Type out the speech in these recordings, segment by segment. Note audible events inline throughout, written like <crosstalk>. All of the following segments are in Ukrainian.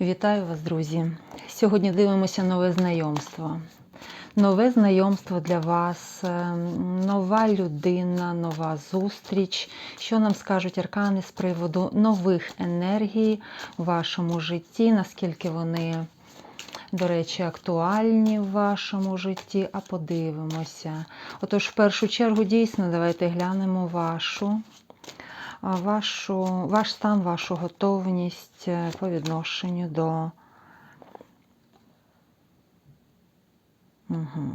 Вітаю вас, друзі! Сьогодні дивимося нове знайомство. Нове знайомство для вас, е, нова людина, нова зустріч. Що нам скажуть аркани з приводу нових енергій в вашому житті, наскільки вони, до речі, актуальні в вашому житті, а подивимося. Отож, в першу чергу, дійсно, давайте глянемо вашу вашу, ваш стан, вашу готовність е, по відношенню до. Угу.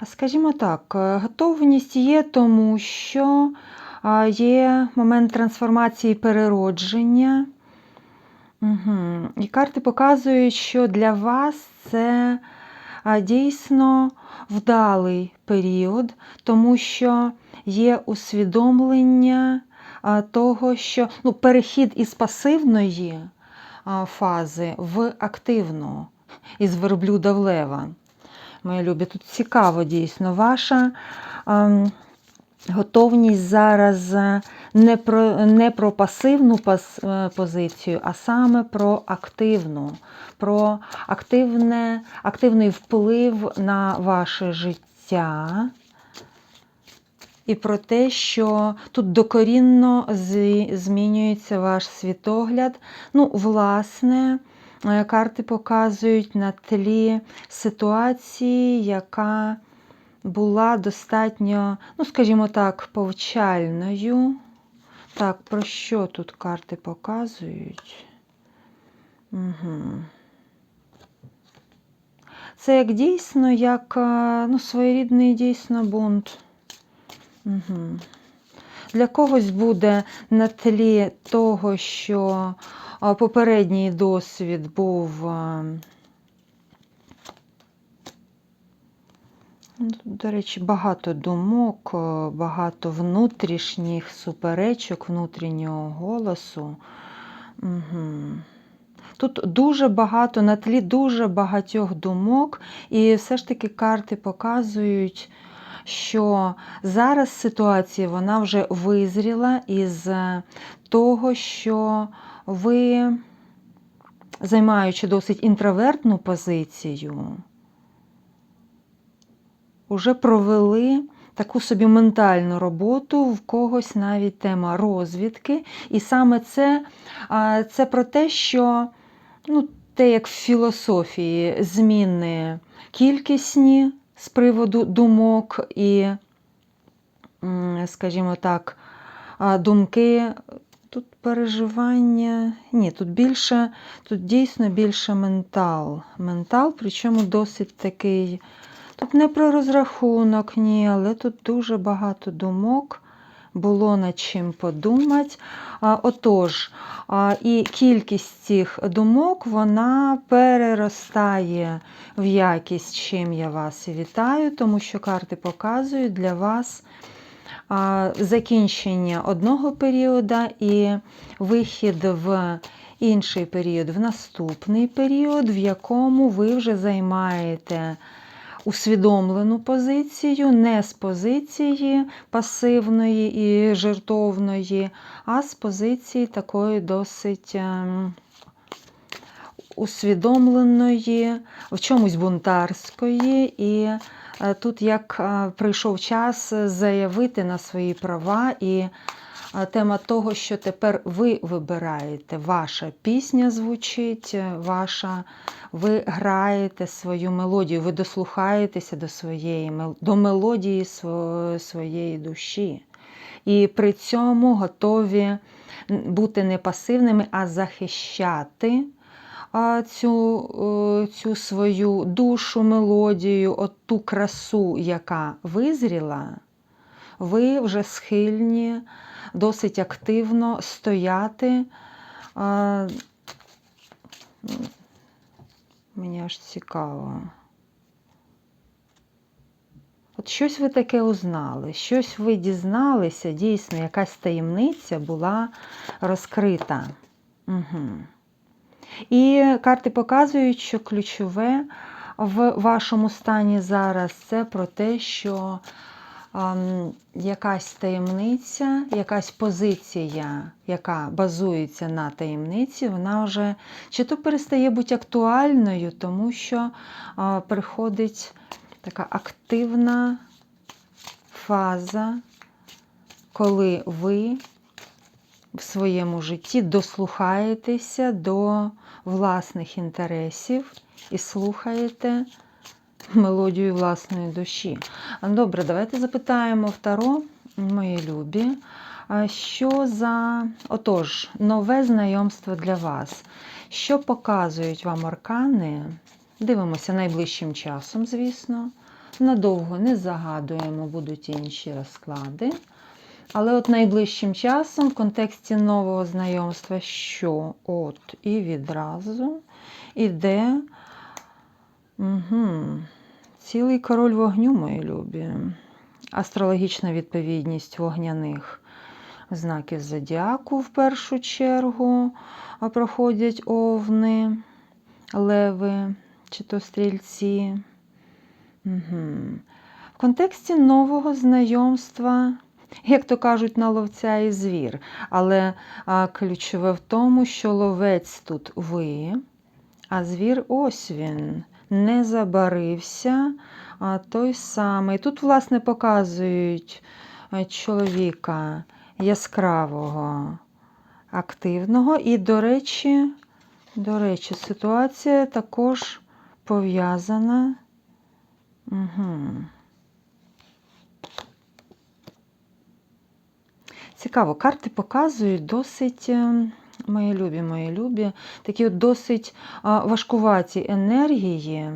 А скажімо так, е, готовність є, тому що є момент трансформації переродження. Угу. І карти показують, що для вас це дійсно вдалий період, тому що є усвідомлення того, що ну, перехід із пасивної фази в активну, із верблюда в лева. Мої любі, тут цікаво дійсно ваша. Готовність зараз не про не про пасивну пас, позицію, а саме про активну, про активне, активний вплив на ваше життя. І про те, що тут докорінно змінюється ваш світогляд. Ну, власне, карти показують на тлі ситуації, яка була достатньо, ну, скажімо так, повчальною. Так, про що тут карти показують? Угу. Це як дійсно, як ну, своєрідний дійсно бунт. Угу. Для когось буде на тлі того, що попередній досвід був. До речі, багато думок, багато внутрішніх суперечок, внутрішнього голосу. Угу. Тут дуже багато, на тлі дуже багатьох думок, і все ж таки карти показують, що зараз ситуація вона вже визріла із того, що ви, займаючи досить інтровертну позицію, вже провели таку собі ментальну роботу, в когось навіть тема розвідки. І саме це це про те, що ну, те, як в філософії, зміни кількісні з приводу думок і, скажімо так, думки. Тут переживання, ні, тут більше, тут дійсно більше ментал. Ментал, причому досить такий Тут не про розрахунок, ні, але тут дуже багато думок. Було над чим подумати. Отож, і кількість цих думок вона переростає в якість, чим я вас і вітаю, тому що карти показують для вас закінчення одного періоду і вихід в інший період, в наступний період, в якому ви вже займаєте усвідомлену позицію, не з позиції пасивної і жертовної, а з позиції такої досить ем, усвідомленої, в чомусь бунтарської. І е, тут як е, прийшов час заявити на свої права і тема того, що тепер ви вибираєте, ваша пісня звучить, ваша, ви граєте свою мелодію, ви дослухаєтеся до своєї до мелодії своєї душі. І при цьому готові бути не пасивними, а захищати цю цю свою душу, мелодію, от ту красу, яка визріла, ви вже схильні досить активно стояти. Мені аж цікаво. От щось ви таке узнали, щось ви дізналися, дійсно, якась таємниця була розкрита. Угу. І карти показують, що ключове в вашому стані зараз це про те, що якась таємниця, якась позиція, яка базується на таємниці, вона вже чи то перестає бути актуальною, тому що приходить така активна фаза, коли ви в своєму житті дослухаєтеся до власних інтересів і слухаєте мелодію власної душі. Добре, давайте запитаємо Таро, мої любі. Що за отож, нове знайомство для вас? Що показують вам аркани? Дивимося найближчим часом, звісно. Надовго не загадуємо, будуть інші розклади. Але от найближчим часом в контексті нового знайомства, що от і відразу іде угу, цілий король вогню, мої любі. Астрологічна відповідність вогняних знаків зодіаку в першу чергу проходять овни, леви чи то стрільці. Угу. В контексті нового знайомства як то кажуть, на ловця і звір. Але а, ключове в тому, що ловець тут ви, а звір ось він, не забарився, а той самий. Тут, власне, показують чоловіка яскравого, активного. І, до речі, до речі, ситуація також пов'язана. Угу. Цікаво, карти показують досить, е, мої любі, мої любі, такі от досить важкуваті енергії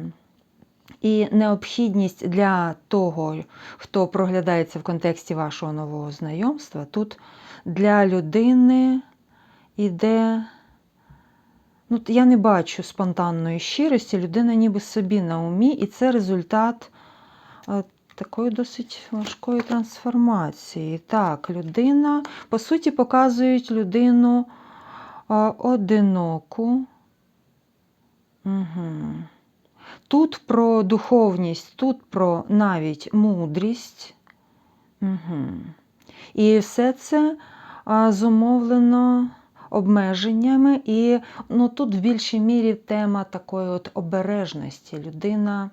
і необхідність для того, хто проглядається в контексті вашого нового знайомства. Тут для людини іде. Ну, Я не бачу спонтанної щирості, людина ніби собі на умі, і це результат такої досить важкої трансформації. Так, людина, по суті, показують людину одиноку. Угу. Тут про духовність, тут про навіть мудрість. Угу. І все це зумовлено обмеженнями, і ну, тут в більшій мірі тема такої от обережності. Людина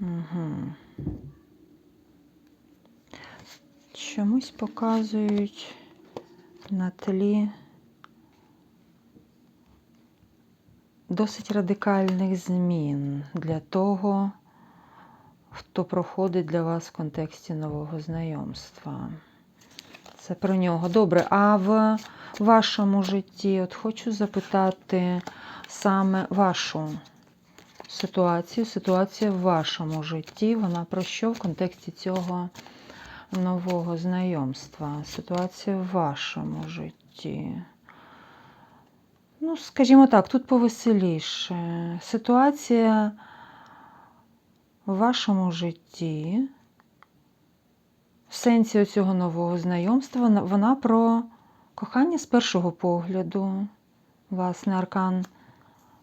Угу. Чомусь показують на тлі досить радикальних змін для того, хто проходить для вас в контексті нового знайомства. Це про нього. Добре, а в вашому житті от хочу запитати саме вашу ситуацію, ситуація в вашому житті. Вона про що в контексті цього нового знайомства? Ситуація в вашому житті. Ну, скажімо так, тут повеселіше. Ситуація в вашому житті, в сенсі цього нового знайомства, вона про кохання з першого погляду, власне, аркан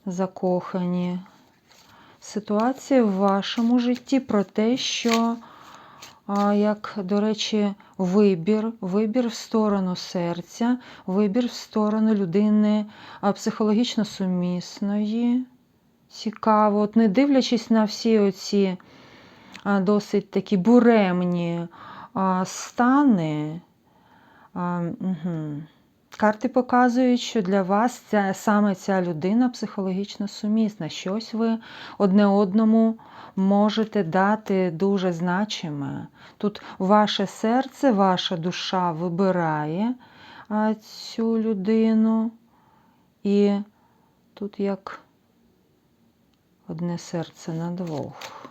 закохані ситуація в вашому житті про те, що, як, до речі, вибір, вибір в сторону серця, вибір в сторону людини психологічно сумісної. Цікаво, от не дивлячись на всі оці досить такі буремні стани. Угу. Карти показують, що для вас ця, саме ця людина психологічно сумісна. Щось ви одне одному можете дати дуже значиме. Тут ваше серце, ваша душа вибирає цю людину. І тут як одне серце на двох.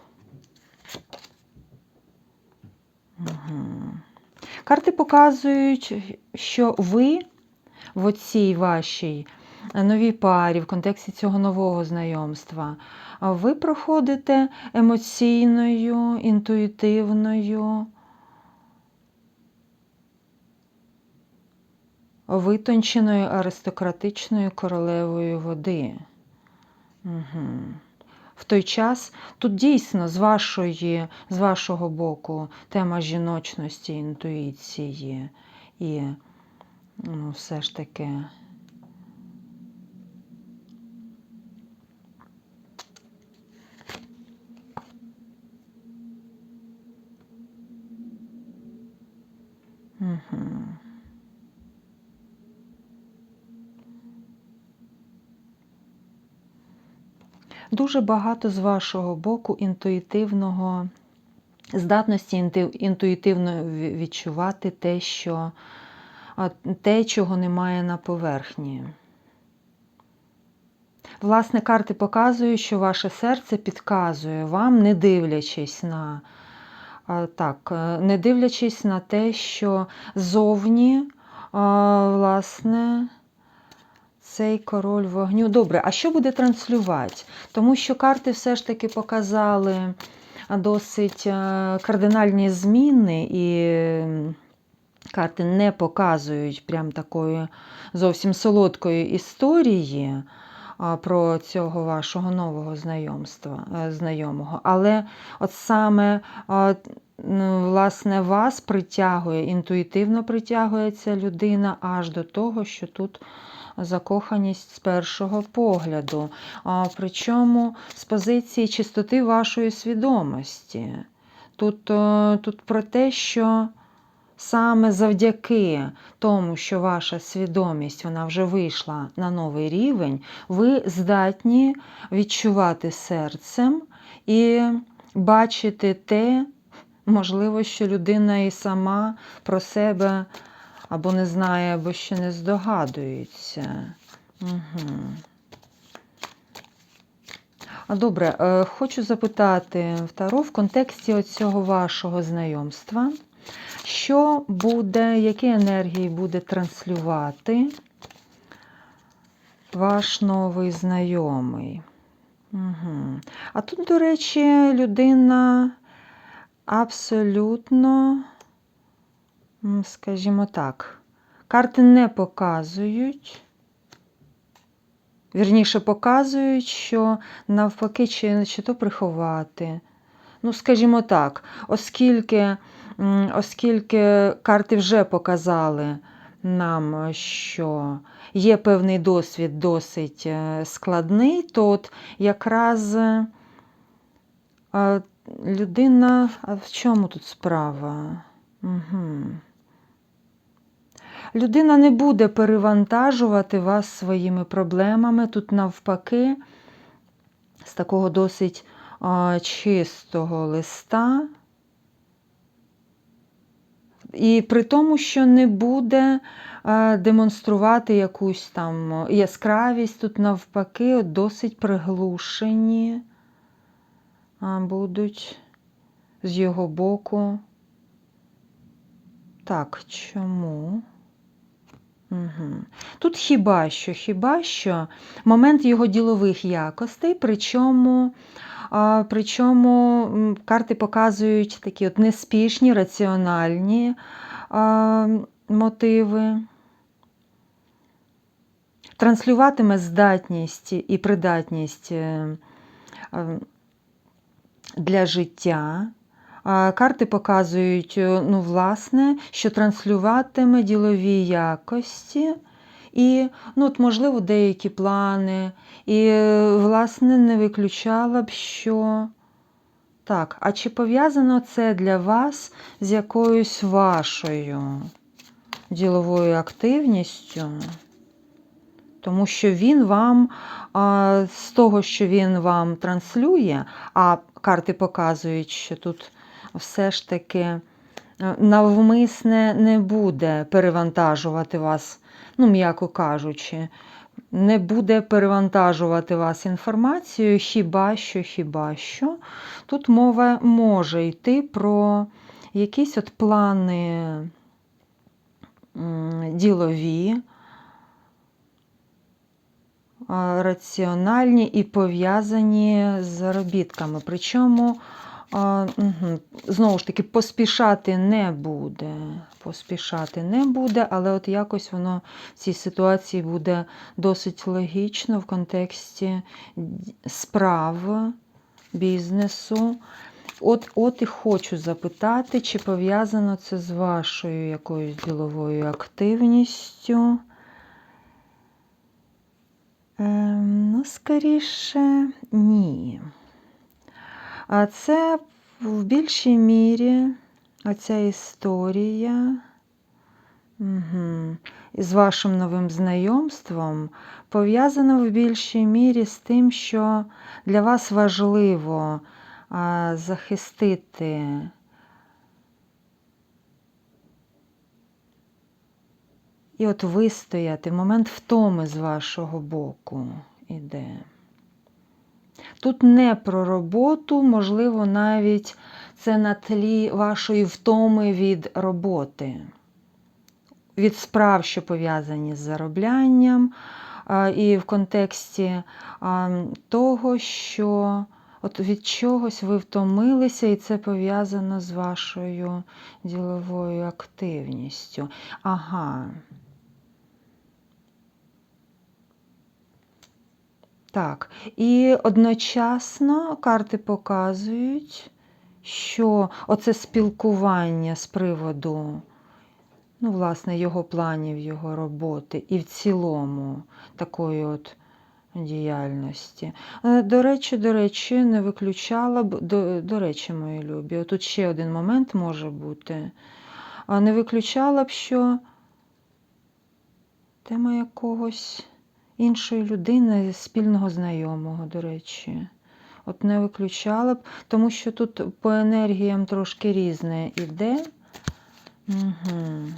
Угу. Карти показують, що ви в оцій вашій новій парі, в контексті цього нового знайомства, ви проходите емоційною, інтуїтивною, витонченою аристократичною королевою води. Угу. в той час тут дійсно з вашої, з вашого боку тема жіночності, інтуїції і ну, все ж таки. Угу. Дуже багато з вашого боку інтуїтивного, здатності інтуїтивно відчувати те, що те, чого немає на поверхні. Власне, карти показують, що ваше серце підказує вам, не дивлячись на так, е, не дивлячись на те, що зовні, власне, цей король вогню. Добре, а що буде транслювати? Тому що карти все ж таки показали досить е, кардинальні зміни, і карти не показують прям такої зовсім солодкої історії про цього вашого нового знайомства, е, знайомого. Але от саме власне вас притягує, інтуїтивно притягує ця людина аж до того, що тут закоханість з першого погляду. Причому з позиції чистоти вашої свідомості. Тут, е, тут про те, що саме завдяки тому, що ваша свідомість вона вже вийшла на новий рівень, ви здатні відчувати серцем і бачити те, можливо, що людина і сама про себе або не знає, або ще не здогадується. Угу. Добре, е, хочу запитати Таро в контексті цього вашого знайомства, що буде, які енергії буде транслювати ваш новий знайомий? Угу. А тут, до речі, людина абсолютно, скажімо так, карти не показують. Вірніше показують, що навпаки, чи, чи то приховати. Ну, скажімо так, оскільки, оскільки карти вже показали нам, що є певний досвід досить е, складний, то от якраз е, людина, а в чому тут справа? Угу. Людина не буде перевантажувати вас своїми проблемами. Тут, навпаки, з такого досить чистого листа. І при тому, що не буде демонструвати якусь там яскравість, тут навпаки, досить приглушені будуть з його боку. Так, чому? Угу. Тут хіба що, хіба що момент його ділових якостей, причому, причому карти показують такі от неспішні, раціональні мотиви. Транслюватиме здатність і придатність е, е, для життя. Карти показують, е, ну, власне, що транслюватиме ділові якості і, ну, от, можливо, деякі плани. І, власне, не виключала б, що. Так, а чи пов'язано це для вас з якоюсь вашою діловою активністю? Тому що він вам, з того, що він вам транслює, а карти показують, що тут все ж таки е, навмисне не буде перевантажувати вас, ну, м'яко кажучи, не буде перевантажувати вас інформацією, хіба що, хіба що. Тут мова може йти про якісь от плани ділові, раціональні і пов'язані з заробітками. Причому а, угу. Знову ж таки, поспішати не буде. Поспішати не буде, але от якось воно в цій ситуації буде досить логічно в контексті справ бізнесу. От, от і хочу запитати, чи пов'язано це з вашою якоюсь діловою активністю. Ем, ну, скоріше, ні. А це в більшій мірі оця історія. Угу, з вашим новим знайомством пов'язана в більшій мірі з тим, що для вас важливо а, захистити і от вистояти, момент втоми з вашого боку іде. Тут не про роботу, можливо, навіть це на тлі вашої втоми від роботи, від справ, що пов'язані з зароблянням, і в контексті того, що от від чогось ви втомилися, і це пов'язано з вашою діловою активністю. Ага. Так, і одночасно карти показують, що оце спілкування з приводу, ну, власне, його планів, його роботи і в цілому такої от діяльності. Е, До речі, до речі, не виключала б, до, до речі, мої любі, тут ще один момент може бути. Не виключала б, що тема якогось іншої людини, спільного знайомого, до речі. От не виключала б, тому що тут по енергіям трошки різне іде. Угу.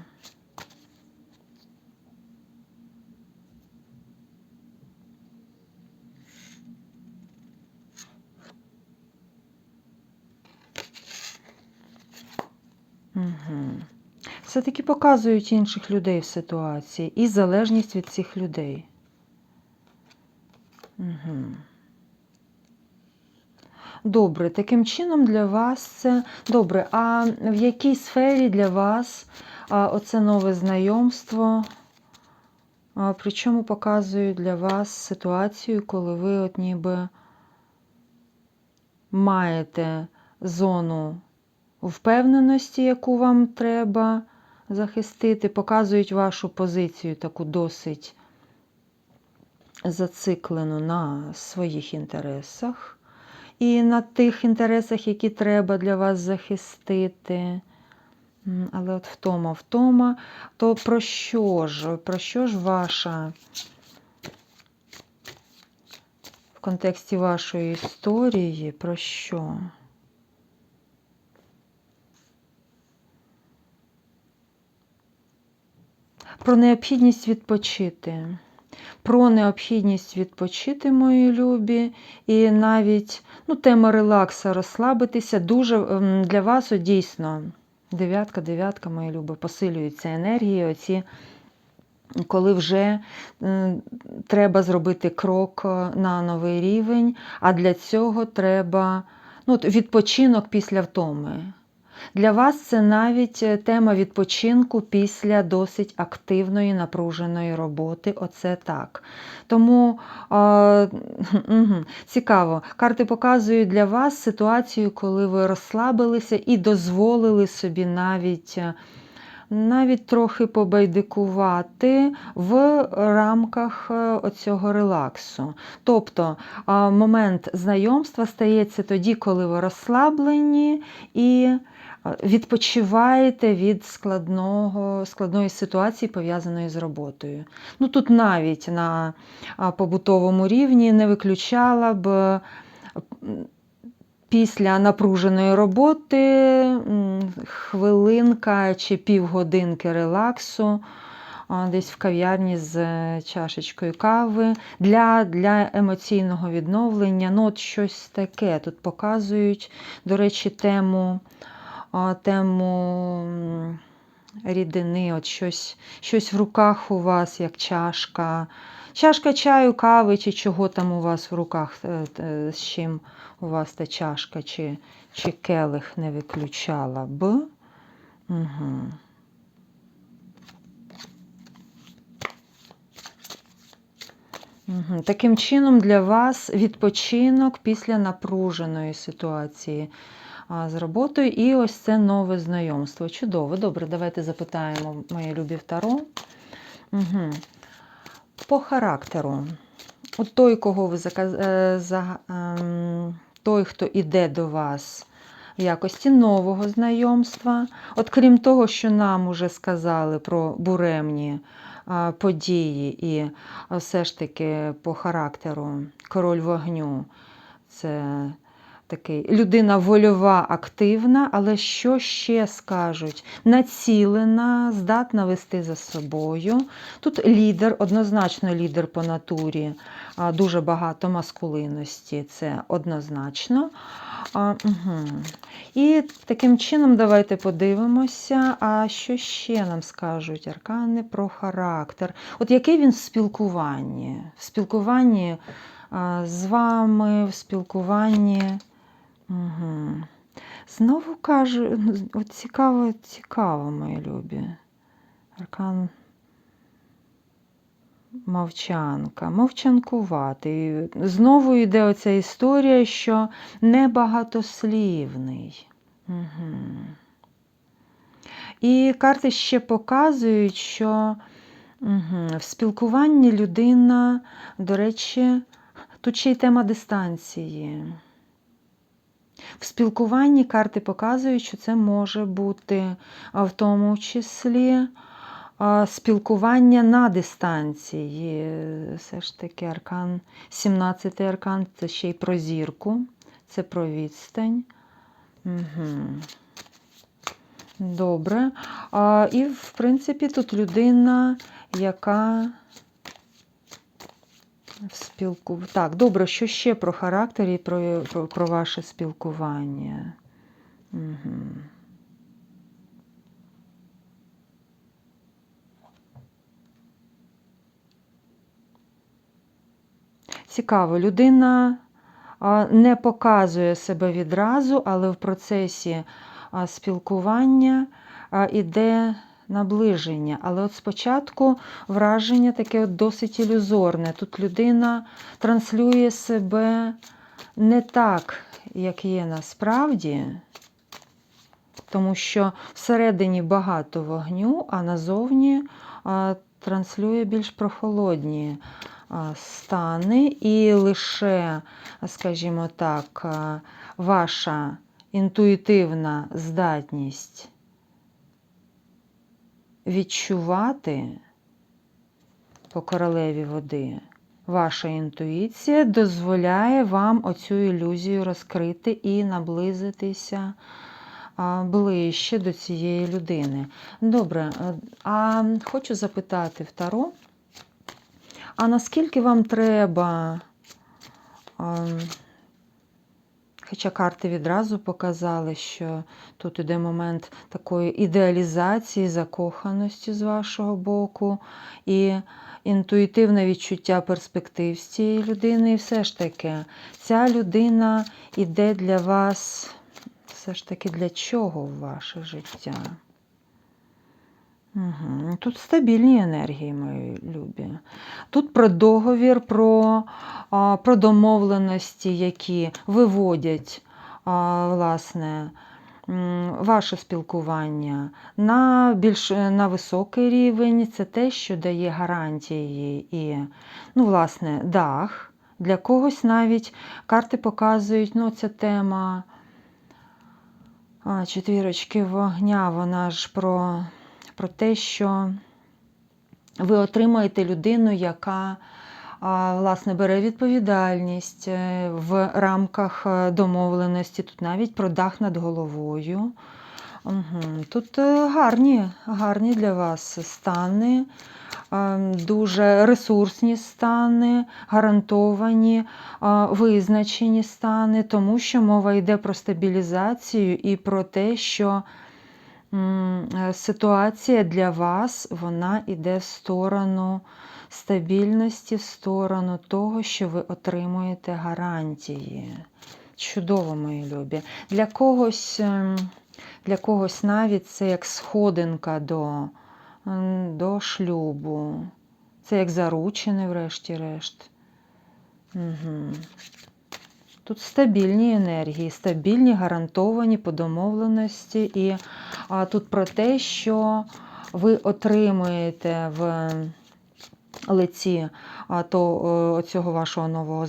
Все-таки показують інших людей в ситуації і залежність від цих людей. Добре, таким чином для вас це добре. А в якій сфері для вас оце нове знайомство? Причому показую для вас ситуацію, коли ви от ніби маєте зону впевненості, яку вам треба захистити, показують вашу позицію таку досить зациклену на своїх інтересах і на тих інтересах, які треба для вас захистити. Але от втома, втома, то про що ж? Про що ж ваша в контексті вашої історії, про що? Про необхідність відпочити про необхідність відпочити, мої любі, і навіть ну, тема релакса, розслабитися дуже ем, для вас дійсно. Дев'ятка, дев'ятка, мої любі, посилюються енергії. Оці, коли вже треба зробити крок на новий рівень, а для цього треба ну, відпочинок після втоми. Для вас це навіть е, тема відпочинку після досить активної напруженої роботи. Оце так. Тому угу, <laughs> цікаво, карти показують для вас ситуацію, коли ви розслабилися і дозволили собі навіть. Е, навіть трохи побайдикувати в рамках е, цього релаксу. Тобто момент знайомства стається тоді, коли ви розслаблені і відпочиваєте від складного, складної ситуації, пов'язаної з роботою. Ну Тут навіть на побутовому рівні не виключала б. Після напруженої роботи хвилинка чи півгодинки релаксу, десь в кав'ярні з чашечкою кави для для емоційного відновлення. Ну, от щось таке. Тут показують, до речі, тему тему рідини, от щось щось в руках у вас, як чашка. Чашка чаю, кави, чи чого там у вас в руках, е, е, з чим у вас та чашка, чи чи келих не виключала б. Угу. Таким чином, для вас відпочинок після напруженої ситуації з роботою. І ось це нове знайомство. Чудово. Добре, давайте запитаємо, мої любі Таро. Угу. По характеру. От той, кого ви заказ... е, за... ем, той, хто іде до вас в якості нового знайомства. От крім того, що нам уже сказали про буремні події, і все ж таки по характеру король вогню це такий людина вольова, активна, але що ще скажуть? Націлена, здатна вести за собою. Тут лідер, однозначно лідер по натурі, дуже багато маскулинності, це однозначно. А, угу. І таким чином давайте подивимося, а що ще нам скажуть аркани про характер. От який він в спілкуванні? В спілкуванні з вами, в спілкуванні. Угу. Знову кажу, от цікаво, цікаво, мої любі. Аркан мовчанка, мовчанкуватий. Знову йде оця історія, що небагатослівний. Угу. І карти ще показують, що угу, в спілкуванні людина, до речі, тут ще й тема дистанції. В спілкуванні карти показують, що це може бути в тому числі спілкування на дистанції. Все ж таки аркан, 17-й аркан це ще й про зірку, це про відстань. Угу. Добре. І, в принципі, тут людина, яка в спілку... Так, добре, що ще про характер і про, про, про ваше спілкування? Угу. Цікаво, людина не показує себе відразу, але в процесі спілкування іде наближення. Але от спочатку враження таке от досить ілюзорне. Тут людина транслює себе не так, як є насправді, тому що всередині багато вогню, а назовні транслює більш прохолодні стани, і лише, скажімо так, ваша інтуїтивна здатність відчувати по королеві води, ваша інтуїція дозволяє вам оцю ілюзію розкрити і наблизитися ближче до цієї людини. Добре, а хочу запитати в Таро, а наскільки вам треба, хоча карти відразу показали, що тут іде момент такої ідеалізації, закоханості з вашого боку, і інтуїтивне відчуття перспектив з цієї людини, і все ж таки, ця людина іде для вас, все ж таки, для чого в ваше життя? Угу. Тут стабільні енергії, мої любі. Тут про договір, про про домовленості, які виводять власне, ваше спілкування на більш на високий рівень. Це те, що дає гарантії і, ну, власне, дах. Для когось навіть карти показують, ну, ця тема четвірочки вогня, вона ж про про те, що ви отримаєте людину, яка власне бере відповідальність е, в рамках е, домовленості, тут навіть про дах над головою. Тут е, гарні, гарні для вас стани. Дуже ресурсні стани, гарантовані, визначені стани, тому що мова йде про стабілізацію і про те, що ситуація для вас вона йде в сторону стабільності, в сторону того, що ви отримуєте гарантії. Чудово, мої любі. Для когось ем, для когось навіть це як сходинка до, до шлюбу. Це як заручений, врешті-решт. Угу. Тут стабільні енергії, стабільні, гарантовані по домовленості. І а, тут про те, що ви отримуєте в лиці а, то, цього вашого нового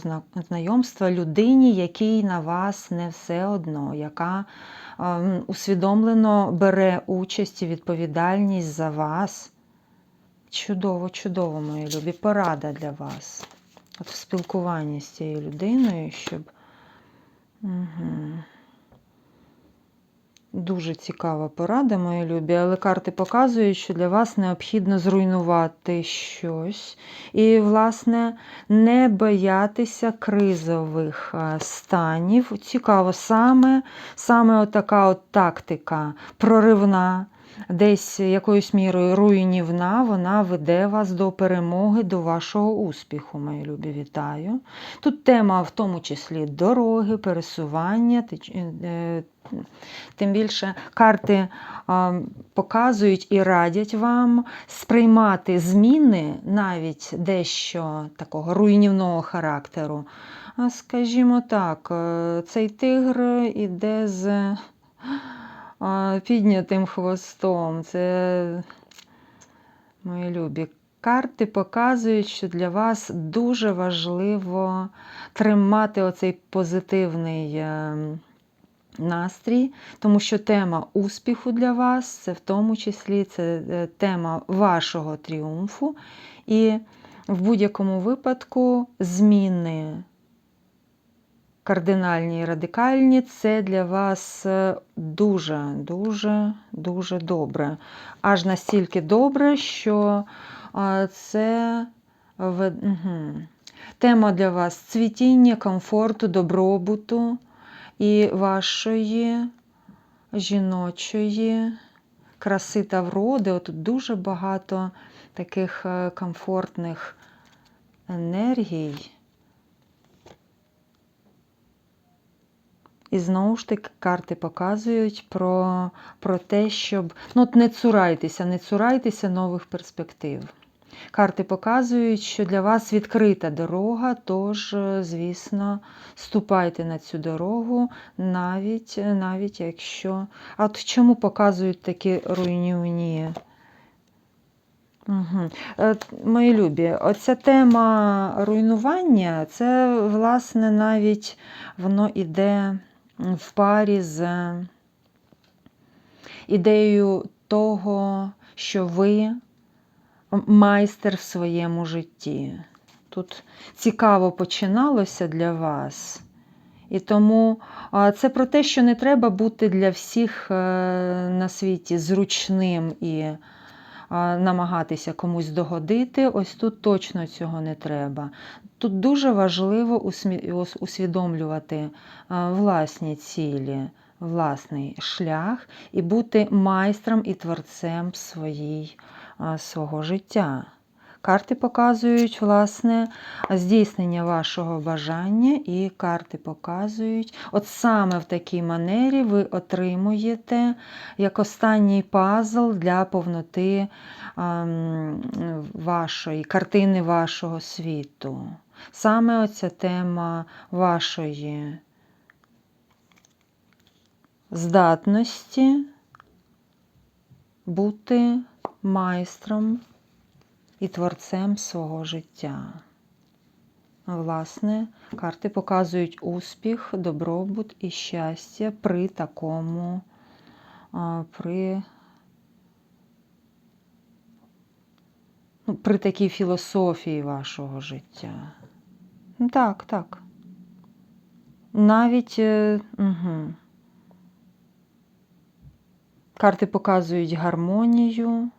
знайомства людині, якій на вас не все одно, яка а, усвідомлено бере участь і відповідальність за вас. Чудово, чудово, мої любі, порада для вас. От в спілкуванні з цією людиною, щоб. Дуже цікава порада, мої любі, але карти показують, що для вас необхідно зруйнувати щось. І, власне, не боятися кризових станів. Цікаво, саме, саме отака от тактика проривна, десь якоюсь мірою руйнівна, вона веде вас до перемоги, до вашого успіху, мої любі, вітаю. Тут тема в тому числі дороги, пересування. е, Тим більше карти показують і радять вам сприймати зміни навіть дещо такого руйнівного характеру. Скажімо так, е, цей тигр іде з піднятим хвостом. Це мої любі. Карти показують, що для вас дуже важливо тримати оцей позитивний е, настрій, тому що тема успіху для вас це в тому числі це е, тема вашого тріумфу. І в будь-якому випадку зміни кардинальні і радикальні це для вас е, дуже, добре. Аж настільки добре, що це тема для вас цвітіння, комфорту, добробуту і вашої жіночої краси та вроди. Отут дуже багато таких е, комфортних енергій. І знову ж таки карти показують про, про те, щоб ну, не цурайтеся, не цурайтеся нових перспектив. Карти показують, що для вас відкрита дорога, тож, е, звісно, ступайте на цю дорогу, навіть, навіть якщо. А от чому показують такі руйнівні? Угу. Мої любі, оця тема руйнування, це, власне, навіть воно іде в парі з ідеєю того, що ви майстер в своєму житті. Тут цікаво починалося для вас. І тому це про те, що не треба бути для всіх е, на світі зручним і намагатися комусь догодити. Ось тут точно цього не треба. Тут дуже важливо усвідомлювати власні цілі, власний шлях і бути майстром і творцем своїй, свого життя. Карти показують, власне, здійснення вашого бажання, і карти показують, от саме в такій манері ви отримуєте як останній пазл для повноти ем, вашої картини вашого світу. Саме оця тема вашої здатності бути майстром і творцем свого життя. Власне, карти показують успіх, добробут і щастя при такому, при, ну, при такій філософії вашого життя. Ну, Так, так. Навіть угу. карти показують гармонію.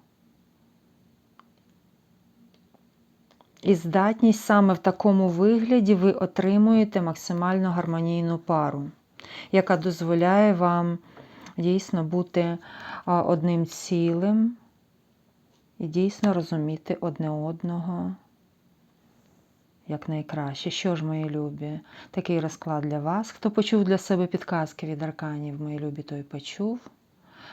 І здатність саме в такому вигляді ви отримуєте максимально гармонійну пару, яка дозволяє вам дійсно бути одним цілим і дійсно розуміти одне одного як найкраще. Що ж, мої любі, такий розклад для вас. Хто почув для себе підказки від арканів, мої любі, той почув.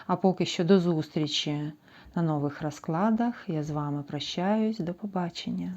А поки що до зустрічі на нових розкладах. Я з вами прощаюсь. До побачення.